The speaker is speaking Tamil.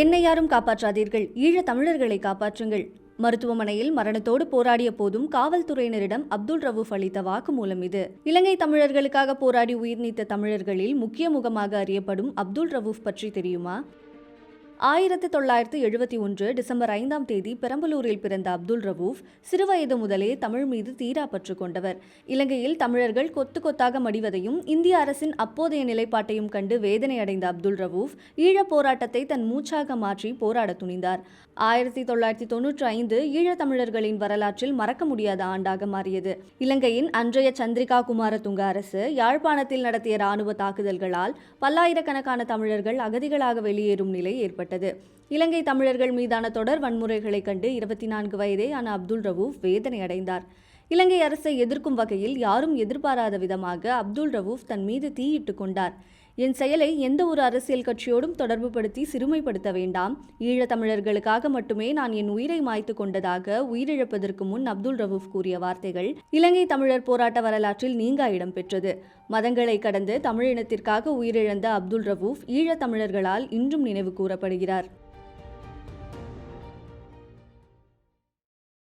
என்னை யாரும் காப்பாற்றாதீர்கள். ஈழத் தமிழர்களை காப்பாற்றுங்கள். மருத்துவமனையில் மரணத்தோடு போராடிய போதும் காவல்துறையினரிடம் அப்துல் ரவூஃப் அளித்த வாக்குமூலம் இது. இலங்கை தமிழர்களுக்காக போராடி உயிர் நீத்த தமிழர்களில் முக்கிய முகமாக அறியப்படும் அப்துல் ரவூஃப் பற்றி தெரியுமா? ஆயிரத்து தொள்ளாயிரத்து எழுபத்தி ஒன்று டிசம்பர் ஐந்தாம் தேதி பெரம்பலூரில் பிறந்த அப்துல் ரவூஃப் சிறுவயது முதலே தமிழ் மீது தீரா பற்று கொண்டவர். இலங்கையில் தமிழர்கள் கொத்து கொத்தாக மடிவதையும் இந்திய அரசின் அப்போதைய நிலைப்பாட்டையும் கண்டு வேதனை அடைந்த அப்துல் ரவூஃப் ஈழப் போராட்டத்தை தன் மூச்சாக மாற்றி போராட துணிந்தார். ஆயிரத்தி தொள்ளாயிரத்தி தொன்னூற்றி ஐந்து ஈழத் தமிழர்களின் வரலாற்றில் மறக்க முடியாத ஆண்டாக மாறியது. இலங்கையின் அன்றைய சந்திரிகா குமாரதுங்க அரசு யாழ்ப்பாணத்தில் நடத்திய ராணுவ தாக்குதல்களால் பல்லாயிரக்கணக்கான தமிழர்கள் அகதிகளாக வெளியேறும் நிலை ஏற்பட்டது. இலங்கை தமிழர்கள் மீதான தொடர் வன்முறைகளைக் கண்டு இருபத்தி நான்கு வயதேயான அப்துல் ரவூஃப் வேதனை அடைந்தார் இலங்கை அரசை எதிர்க்கும் வகையில் யாரும் எதிர்பாராத விதமாக அப்துல் ரவூஃப் தன் மீது தீயிட்டு கொண்டார். என் செயலை எந்த ஒரு அரசியல் கட்சியோடும் தொடர்புபடுத்தி சிறுமைப்படுத்த வேண்டாம். ஈழத்தமிழர்களுக்காக மட்டுமே நான் என் உயிரை மாய்த்து கொண்டதாக உயிரிழப்பதற்கு முன் அப்துல் ரவூஃப் கூறிய வார்த்தைகள் இலங்கை தமிழர் போராட்ட வரலாற்றில் நீங்கா இடம்பெற்றது மதங்களை கடந்து தமிழினத்திற்காக உயிரிழந்த அப்துல் ரவூஃப் ஈழத்தமிழர்களால் இன்றும் நினைவு கூறப்படுகிறார்.